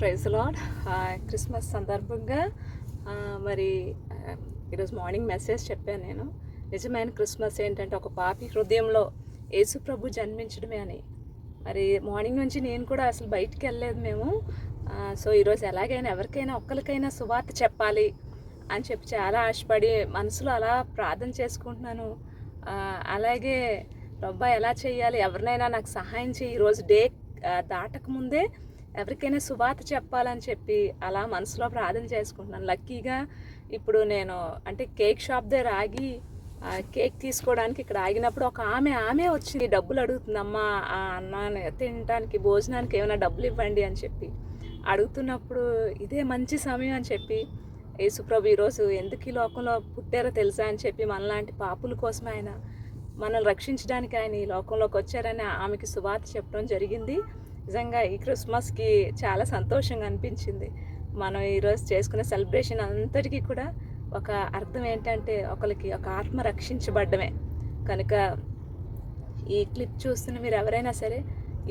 Praise lord Christmas సందర్భంగా మరి ఈరోజు మార్నింగ్ మెసేజ్ చెప్పాను నేను. నిజమైన క్రిస్మస్ ఏంటంటే ఒక పాపి హృదయంలో యేసు ప్రభు జన్మించడమే అని. మరి మార్నింగ్ నుంచి నేను కూడా అసలు బయటికి వెళ్ళలేదు మేము. సో ఈరోజు ఎలాగైనా ఎవరికైనా ఒక్కరికైనా సువార్త చెప్పాలి అని చెప్పి చాలా ఆశపడి మనసులో అలా ప్రార్థన చేసుకుంటున్నాను. అలాగే రొబ్బా ఎలా చేయాలి? ఎవరినైనా నాకు సహాయం చేయి. ఈరోజు డే దాటకముందే దాటక ముందే ఎవరికైనా సువార్త చెప్పాలని చెప్పి అలా మనసులో ప్రార్థన చేసుకుంటున్నాను. లక్కీగా ఇప్పుడు నేను అంటే కేక్ షాప్ దగ్గర ఆగి కేక్ తీసుకోవడానికి ఇక్కడ ఆగినప్పుడు ఒక ఆమె ఆమె వచ్చింది. డబ్బులు అడుగుతుంది అమ్మ ఆ అన్నాన్ని తినడానికి భోజనానికి ఏమైనా డబ్బులు ఇవ్వండి అని చెప్పి అడుగుతున్నప్పుడు ఇదే మంచి సమయం అని చెప్పి యేసుప్రభు ఈరోజు ఎందుకు ఈ లోకంలో పుట్టారో తెలుసా అని చెప్పి మనలాంటి పాపుల కోసం ఆయన మనల్ని రక్షించడానికి ఆయన ఈ లోకంలోకి వచ్చారని ఆమెకి సువార్త చెప్పడం జరిగింది. నిజంగా ఈ క్రిస్మస్కి చాలా సంతోషంగా అనిపించింది. మనం ఈరోజు చేసుకునే సెలబ్రేషన్ అంతటికీ కూడా ఒక అర్థం ఏంటంటే ఒకరికి ఒక ఆత్మ రక్షించబడ్డమే. కనుక ఈ క్లిప్ చూస్తున్న మీరు ఎవరైనా సరే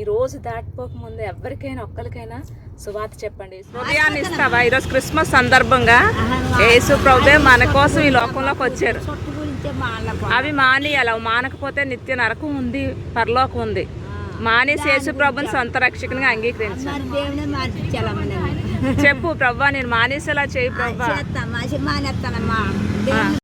ఈ రోజు దాటిపోక ముందు ఎవరికైనా ఒక్కరికైనా సువార్త చెప్పండి. హృదయాన్ని ఇస్తావా? ఈరోజు క్రిస్మస్ సందర్భంగా యేసు ప్రభే మన కోసం ఈ లోకంలోకి వచ్చారు. అవి మానేయాలి. అవి మానకపోతే నిత్య నరకం ఉంది పరలోకం ఉంది. మానేసి యేసు ప్రభుని సొంత రక్షకునిగా మార్పించాలమ్మా చెప్పు ప్రభా నేను మానేసేలా చేయి ప్రభా.